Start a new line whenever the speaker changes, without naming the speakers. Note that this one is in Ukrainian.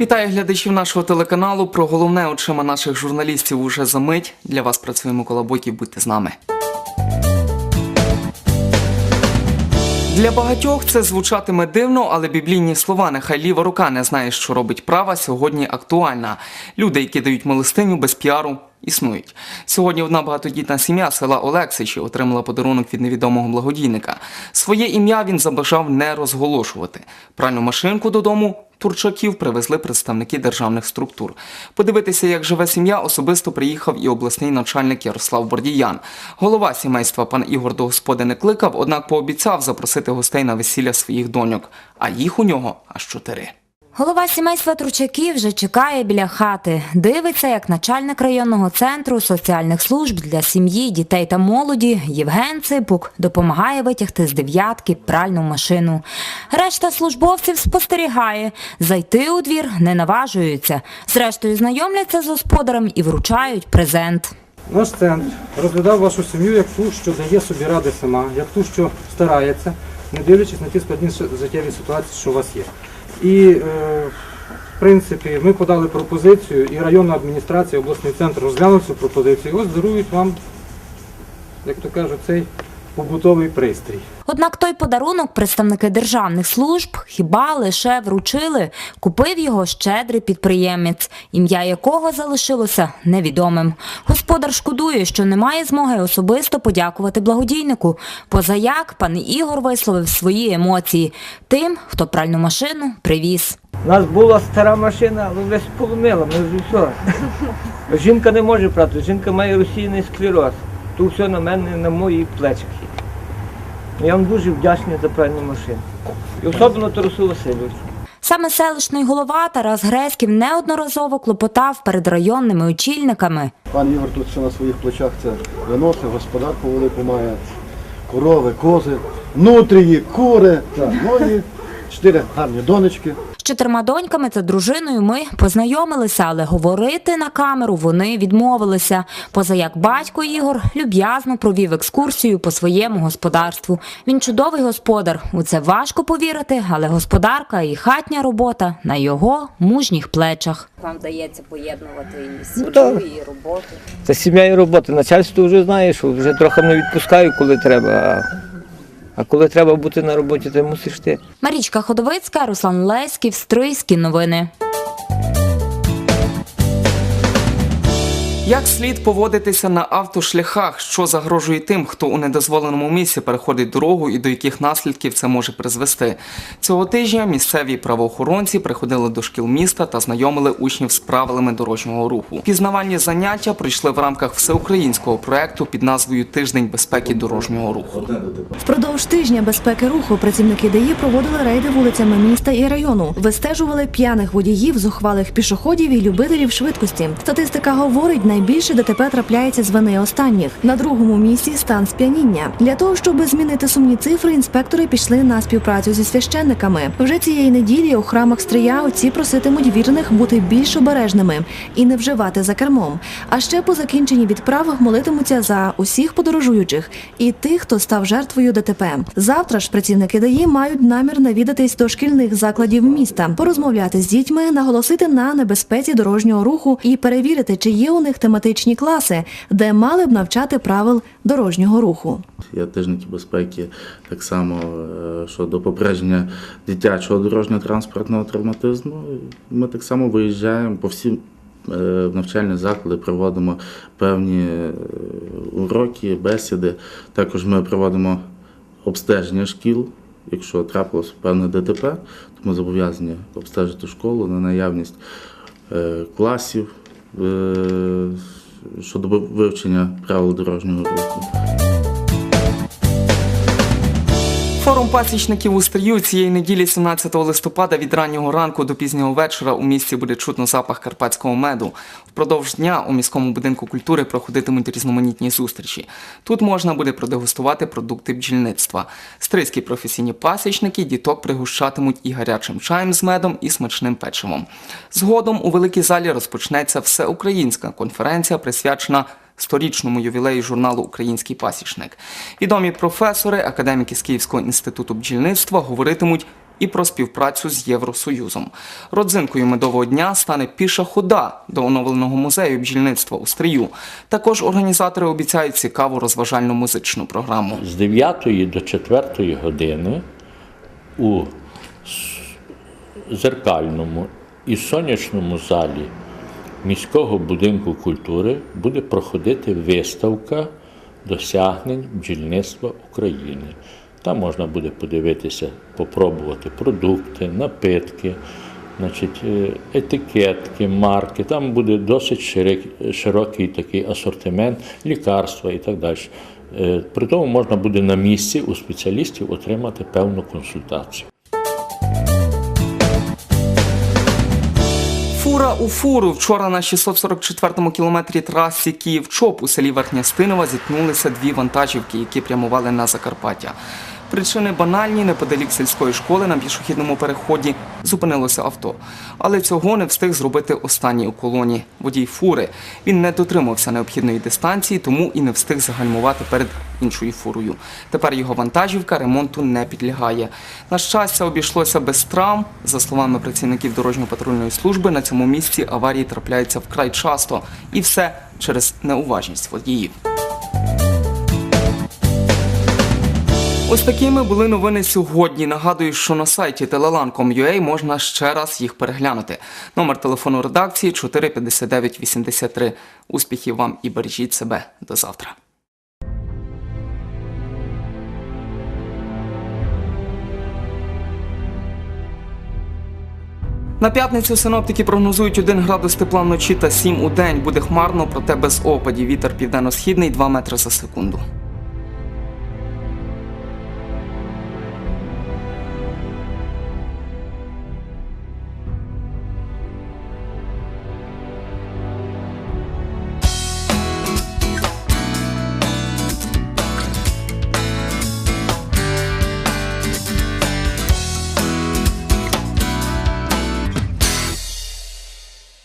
Вітаю глядачів нашого телеканалу. Про головне очима наших журналістів уже за мить. Для вас працює Микола Бойків. Будьте з нами. Для багатьох це звучатиме дивно, але біблійні слова нехай ліва рука не знає, що робить права, сьогодні актуальна. Люди, які дають милостиню без піару, існують. Сьогодні одна багатодітна сім'я села Олексичі отримала подарунок від невідомого благодійника. Своє ім'я він забажав не розголошувати. Пральну машинку додому турчаків привезли представники державних структур. Подивитися, як живе сім'я, особисто приїхав і обласний начальник Ярослав Бордіян. Голова сімейства пан Ігор до господи не кликав, однак пообіцяв запросити гостей на весілля своїх доньок. А їх у нього аж чотири.
Голова сімейства Тручаків вже чекає біля хати. Дивиться, як начальник районного центру соціальних служб для сім'ї, дітей та молоді Євген Ципук допомагає витягти з дев'ятки пральну машину. Решта службовців спостерігає. Зайти у двір не наважуються. Зрештою, знайомляться з господарем і вручають презент.
Наш центр розглядав вашу сім'ю як ту, що дає собі ради сама, як ту, що старається, не дивлячись на ті складні життєві ситуації, що у вас є. І, е, в принципі, ми подали пропозицію, і районна адміністрація, обласний центр розглянув цю пропозицію. і Ось дарують вам, як то кажуть, цей побутовий пристрій.
Однак той подарунок представники державних служб хіба лише вручили. Купив його щедрий підприємець, ім'я якого залишилося невідомим. Господар шкодує, що не має змоги особисто подякувати благодійнику. Позаяк пан Ігор висловив свої емоції тим, хто пральну машину привіз.
У нас була стара машина, але весь поломила, ми вже все. Жінка не може прати, жінка має російний склероз. Тут все на мене, на моїх плечах є. Я вам дуже вдячний за пральну машину. І особливо Тарасу Васильовичу.
Саме селищний голова Тарас Греськів неодноразово клопотав перед районними очільниками.
Пан Ігор тут все на своїх плечах це виносить, господарку велику має, корови, кози, нутрії, кури, так, ну і чотири гарні донечки.
Чотирма доньками та дружиною ми познайомилися, але говорити на камеру вони відмовилися. Позаяк батько Ігор люб'язно провів екскурсію по своєму господарству. Він чудовий господар. У це важко повірити, але господарка і хатня робота на його мужніх плечах. Вам вдається поєднувати і
сім'ю, так.
і роботу.
Це сім'я і робота. Начальство вже знає, що вже трохи не відпускаю, коли треба. А, коли треба бути на роботі, то мусиш ти.
Марічка Ходовицька, Руслан Леськів, Стрийські новини.
Як слід поводитися на автошляхах, що загрожує тим, хто у недозволеному місці переходить дорогу і до яких наслідків це може призвести? Цього тижня місцеві правоохоронці приходили до шкіл міста та знайомили учнів з правилами дорожнього руху. Пізнавальні заняття пройшли в рамках всеукраїнського проекту під назвою Тиждень безпеки дорожнього руху.
Впродовж тижня безпеки руху працівники ДАІ проводили рейди вулицями міста і району, вистежували п'яних водіїв, зухвалих пішоходів і любителів швидкості. Статистика говорить, найбільше ДТП трапляється з вини останніх. На другому місці стан сп'яніння. Для того, щоб змінити сумні цифри, інспектори пішли на співпрацю зі священниками. Вже цієї неділі у храмах Стрия отці проситимуть вірних бути більш обережними і не вживати за кермом. А ще по закінченні відправ молитимуться за усіх подорожуючих і тих, хто став жертвою ДТП. Завтра ж працівники ДАІ мають намір навідатись до шкільних закладів міста, порозмовляти з дітьми, наголосити на небезпеці дорожнього руху і перевірити, чи є у них тематичні класи, де мали б навчати правил дорожнього руху.
Є тижники безпеки так само е, щодо попередження дитячого дорожнього транспортного травматизму. Ми так само виїжджаємо по всім е, навчальні заклади, проводимо певні е, уроки, бесіди. Також ми проводимо обстеження шкіл. Якщо трапилось певне ДТП, то ми зобов'язані обстежити школу на наявність класів щодо вивчення правил дорожнього руху.
Форум пасічників у Стрію цієї неділі, 17 листопада, від раннього ранку до пізнього вечора у місті буде чутно запах карпатського меду. Впродовж дня у міському будинку культури проходитимуть різноманітні зустрічі. Тут можна буде продегустувати продукти бджільництва. Стрийські професійні пасічники діток пригощатимуть і гарячим чаєм з медом, і смачним печивом. Згодом у великій залі розпочнеться всеукраїнська конференція, присвячена сторічному ювілею журналу Український пасічник. Відомі професори, академіки з Київського інституту бджільництва говоритимуть і про співпрацю з Євросоюзом. Родзинкою медового дня стане піша хода до оновленого музею бджільництва у Стрию. Також організатори обіцяють цікаву розважальну музичну програму.
з 9 до 4 години у зеркальному і сонячному залі міського будинку культури буде проходити виставка досягнень бджільництва України. Там можна буде подивитися, попробувати продукти, напитки, значить, е, етикетки, марки. Там буде досить ширик- широкий такий асортимент, лікарства і так далі. Е, При тому можна буде на місці у спеціалістів отримати певну консультацію.
Фура у фуру. Вчора на 644-му кілометрі траси Київ-Чоп у селі Верхня Стинова зіткнулися дві вантажівки, які прямували на Закарпаття. Причини банальні, неподалік сільської школи на пішохідному переході зупинилося авто. Але цього не встиг зробити останній у колоні. Водій фури. Він не дотримався необхідної дистанції, тому і не встиг загальмувати перед іншою фурою. Тепер його вантажівка ремонту не підлягає. На щастя, обійшлося без травм. За словами працівників дорожньо-патрульної служби, на цьому місці аварії трапляються вкрай часто. І все через неуважність водіїв. Ось такими були новини сьогодні. Нагадую, що на сайті telelan.com.ua можна ще раз їх переглянути. Номер телефону редакції 45983. Успіхів вам і бережіть себе. До завтра. На п'ятницю синоптики прогнозують 1 градус тепла вночі та 7 у день. Буде хмарно, проте без опадів. Вітер південно-східний 2 метри за секунду.